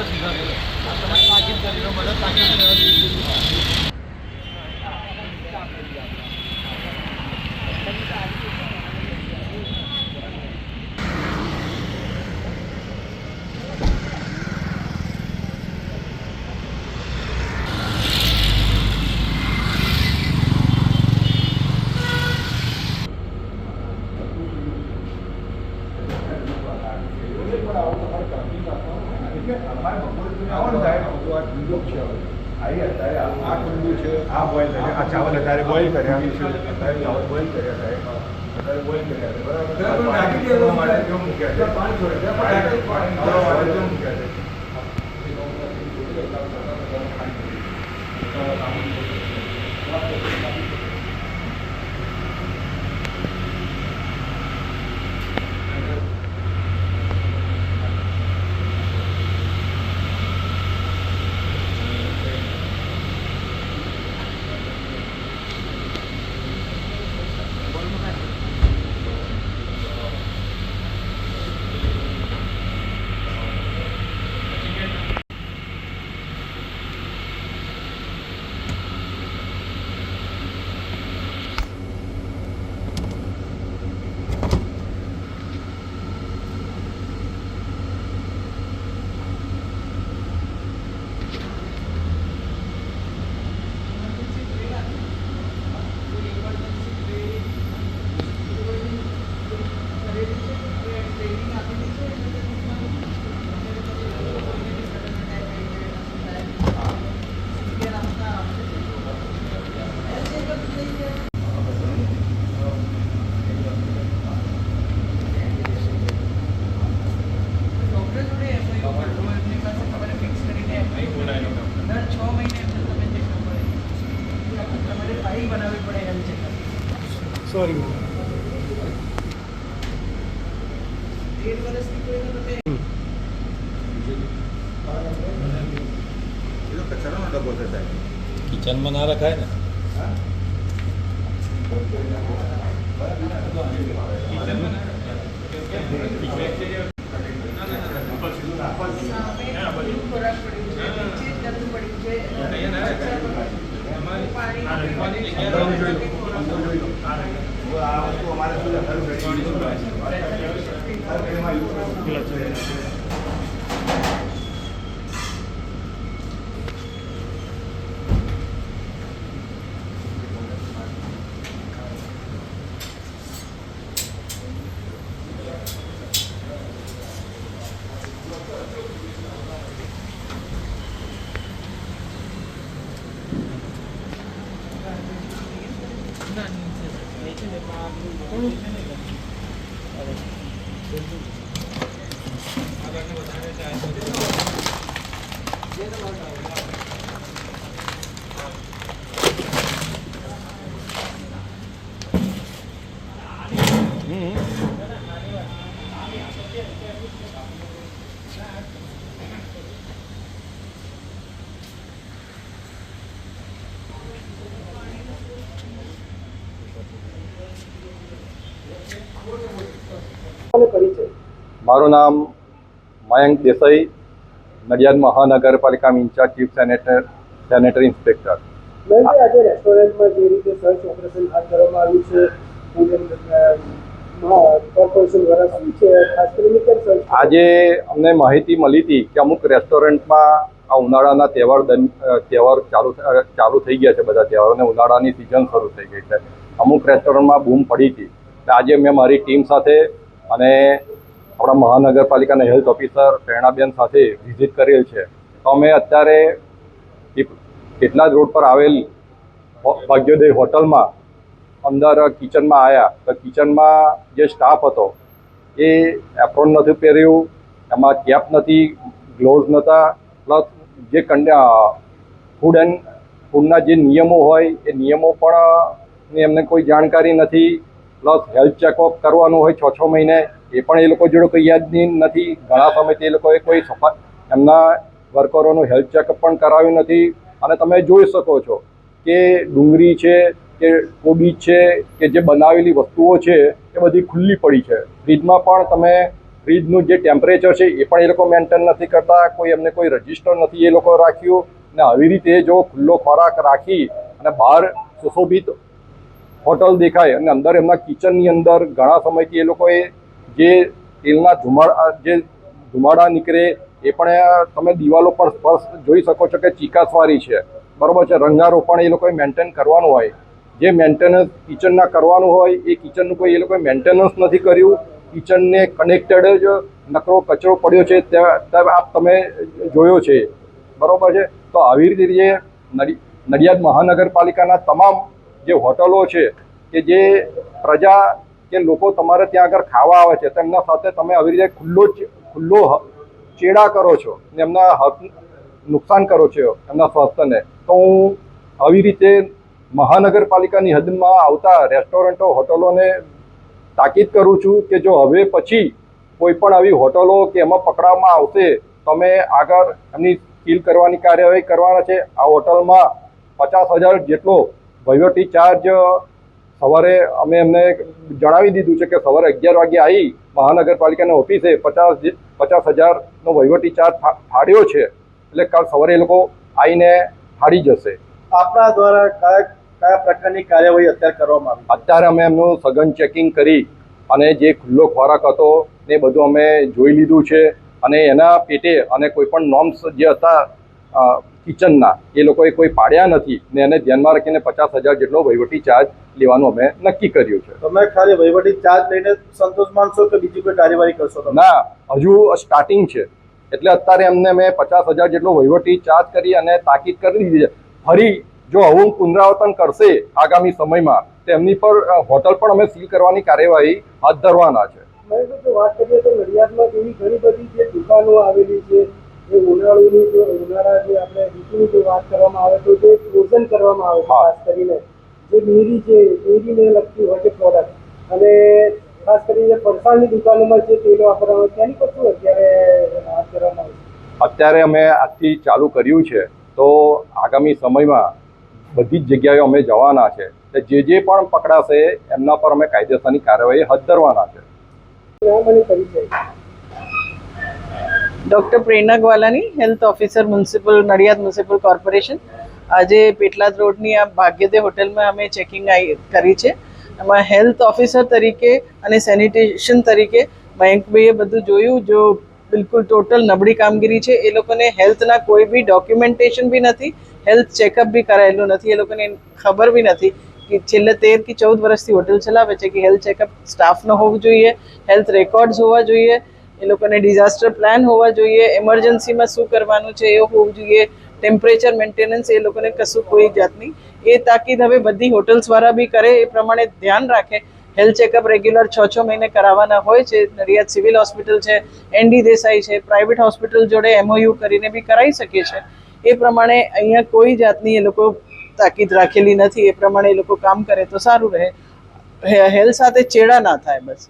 સરસ વિભાગ આ તમારે તાકીદ કરીને મને તાકીદ આ બોઇલ કર્યા. આ ચાવલ અત્યારે બોઇલ કર્યા. અત્યારે ચાવલ બોઇલ કર્યા સાહેબ. અત્યારે બોઇલ કર્યા છે. બરાબર? પાણી પીવા માટે કેવું મૂક્યા છે. પાણી પાણી માટે મૂક્યા છે. ડૉક્ટર જોડે એમઓયુ કરવો એમની પાસે તમારે ફિક્સ કરીને દર છ મહિને એમને તમે ચેકઅપ કરે તમારે ફાઇલ બનાવવી પડે હેલ્થ ચેકઅપ સોરી તેર વર્ષથી કોઈને તમે એ તો કચરાનો ડબ્બો છે સાહેબ કિચનમાં ના રખાય ને? સામે બધું ખોરાક પડ્યું છે નીચે ગંદુ પડ્યું છે પાણી આ વસ્તુ Thank you. મારું નામ મયંક દેસાઈ નડિયાદ મહાનગરપાલિકામાં incharge chief senator sanitary inspector. આજે રેસ્ટોરન્ટમાં જે રીતે સર્ચ ઓપરેશન હાથ ધરવામાં આવ્યું છે અમને માહિતી મળી હતી કે અમુક રેસ્ટોરન્ટમાં આ ઉનાળાના તહેવાર તહેવાર ચાલુ ચાલુ થઈ ગયા છે બધા તહેવારો અને ઉનાળાની સિઝન શરૂ થઈ ગઈ છે. અમુક રેસ્ટોરન્ટમાં બૂમ પડી હતી. આજે મેં મારી ટીમ સાથે અને આપણા મહાનગરપાલિકાના હેલ્થ ઓફિસર પ્રેરણાબેન સાથે વિઝિટ કરેલ છે. તો અમે અત્યારે કેટલા જ રોડ પર આવેલ ભાગ્યોદય હોટલમાં અંદર કિચનમાં આવ્યા તો કિચનમાં જે સ્ટાફ હતો, એ એપ્રોન નથી પહેર્યું, એમાં કેપ નથી, ગ્લોવ્સ નહોતા પ્લસ જે કંડ ફૂડ એન્ડ ફૂડના જે નિયમો હોય, એ નિયમો પણ એમને કોઈ જાણકારી નથી. પ્લસ હેલ્થ ચેકઅપ કરવાનું હોય છ છ મહિને એ પણ એ લોકો જોડે કોઈ યાદ નહીં નથી. ઘણા સમયથી એ લોકોએ કોઈ સફા એમના વર્કરોનું હેલ્થ ચેકઅપ પણ કરાવ્યું નથી. અને તમે જોઈ શકો છો કે ડુંગળી છે, કે કોબીજ છે, કે જે બનાવેલી વસ્તુઓ છે, એ બધી ખુલ્લી પડી છે. ફ્રીજમાં પણ તમે ફ્રીજનું જે ટેમ્પરેચર છે, એ પણ એ લોકો મેન્ટેન નથી કરતા. કોઈ એમને કોઈ રજિસ્ટર નથી એ લોકો રાખ્યું. ને આવી રીતે જો ખુલ્લો ખોરાક રાખી અને બહાર સુશોભિત હોટલ દેખાય અને અંદર એમના કિચનની અંદર ઘણા સમયથી એ લોકોએ જે તેલના ધુમાડા જે ધુમાડા નીકળે એ પણ તમે દિવાલો પર સ્પર્શ જોઈ શકો છો કે ચીકાસવાળી છે. બરાબર છે રંગારો પણ એ લોકોએ મેન્ટેન કરવાનું હોય. જે મેન્ટેનન્સ કિચનના કરવાનું હોય, એ કિચનનું કોઈ એ લોકોએ મેન્ટેનન્સ નથી કર્યું. કિચનને કનેક્ટેડ જ નકરો કચરો પડ્યો છે ત્યાં આપ તમે જોયો છે. બરાબર છે, તો આવી રીતે જે નડિ, નડિયાદ મહાનગરપાલિકાના તમામ જે હોટલો છે, કે જે પ્રજા કે લોકો તમારે ત્યાં આગળ ખાવા આવે છે તેમના સાથે તમે આવી રીતે ખુલ્લો ખુલ્લો ચેડા કરો છો ને એમના હક, નુકસાન કરો છો એમના સ્વાસ્થ્યને. તો હું આવી રીતે મહાનગરપાલિકાની હદમાં આવતા રેસ્ટોરન્ટો, હોટલોને તાકીદ કરું છું કે જો હવે પછી કોઈ પણ આવી હોટલો કે એમાં પકડવામાં આવશે, તમે આગળ એમની સીલ કરવાની કાર્યવાહી કરવાના છે. આ હોટલમાં પચાસ હજાર જેટલો વહીવટી ચાર્જ સવારે અમે એમને જણાવી દીધું છે કે સવારે અગિયાર વાગે આવી મહાનગરપાલિકાની ઓફિસે પચાસ પચાસ હજારનો વહીવટી ચાર્જ ફાડ્યો છે. એટલે કાલ સવારે એ લોકો આવીને ફાડી જશે. આપણા દ્વારા કયા કયા પ્રકારની કાર્યવાહી અત્યારે કરવામાં આવી? અત્યારે અમે એમનું સઘન ચેકિંગ કરી અને જે ખુલ્લો ખોરાક હતો એ બધું અમે જોઈ લીધું છે. અને એના પેટે અને કોઈ પણ નોર્મ્સ જે હતા કિચનના. એ લોકોએ કોઈ પાડ્યા નથી ને એને ધ્યાનમાં રાખીને પચાસ હજાર જેટલો વહીવટી ચાર્જ લેવાનું અમે નક્કી કર્યું છે. તમે ખાલી વહીવટી ચાર્જ લઈને સંતોષ માનશો કે બીજી કોઈ કાર્યવાહી કરશો ના હજુ સ્ટાર્ટિંગ છે. એટલે અત્યારે એમને મેં પચાસ હજાર જેટલો વહીવટી ચાર્જ કરી અને તાકીદ કરી દીધી છે. ફરી જો આવું પુનરાવર્તન કરશે આગામી સમયમાં તેમની પર હોટલ પણ અમે સીલ કરવાની કાર્યવાહી હાથ ધરવાના છે. વાત કરીએ તો નડિયાદમાં એવી ઘણી બધી જે દુકાનો આવેલી છે જે ઉનાળુની જે ઉનાળા જે આપણે ઋતુની જે વાત કરવામાં આવે તો જે ફ્રોઝન કરવામાં આવે ખાસ કરીને. જે ડેરી છે ડેરીને લગતી હોય છે પ્રોડક્ટ અને ખાસ કરીને ફરસાણની દુકાનોમાં જે તેલ વાપરવામાં આવે ત્યાંની પર શું અત્યારે હાથ કરવામાં આવે અત્યારે અમે આજથી ચાલુ કર્યું છે. તો આગામી સમયમાં બધી જ જગ્યાએ અમે જવાના છે. જે જે પણ પકડાશે એમના પર અમે કાયદેસરની કાર્યવાહી હાથ ધરવાના છે. Doctor Prerna Gwalani health officer municipal Nadiad municipal corporation આજે પેટલાદ રોડની આ ભાગ્યોદય હોટલમાં અમે ચેકિંગ કરી છે. એમાં હેલ્થ ઓફિસર તરીકે અને સેનિટેશન તરીકે મયંકભાઈએ બધું જોયું, જો બિલકુલ ટોટલ નબળી કામગીરી છે. એ લોકોને હેલ્થના કોઈ બી ડોક્યુમેન્ટેશન બી નથી હેલ્થ ચેકઅપ બી કરાયેલું નથી. એ લોકોને ખબર બી નથી કે છેલ્લે તેર કે ચૌદ વર્ષથી હોટલ ચલાવે છે કે હેલ્થ ચેકઅપ સ્ટાફનો હોવું જોઈએ હેલ્થ રેકોર્ડ્સ હોવા જોઈએ. એ લોકોને ડિઝાસ્ટર પ્લાન હોવા જોઈએ એમરજન્સીમાં શું કરવાનું છે એ હોવું જોઈએ ટેમ્પરેચર મેન્ટેનન્સ એ લોકોને કશું કોઈ જાતની. એ તાકીદ હવે બધી હોટલ્સવાળા બી કરે, એ પ્રમાણે ધ્યાન રાખે. હેલ્થ ચેકઅપ રેગ્યુલર છ છ મહિને કરાવવાના હોય છે, નડિયાદ સિવિલ હોસ્પિટલ છે એનડી દેસાઈ છે પ્રાઇવેટ હોસ્પિટલ જોડે એમઓયુ કરીને બી કરાવી શકે છે. એ પ્રમાણે અહીંયા કોઈ જાતની એ લોકો તાકીદ રાખેલી નથી, એ પ્રમાણે એ લોકો કામ કરે તો સારું રહે. હેલ્થ સાથે ચેડા ના થાય બસ.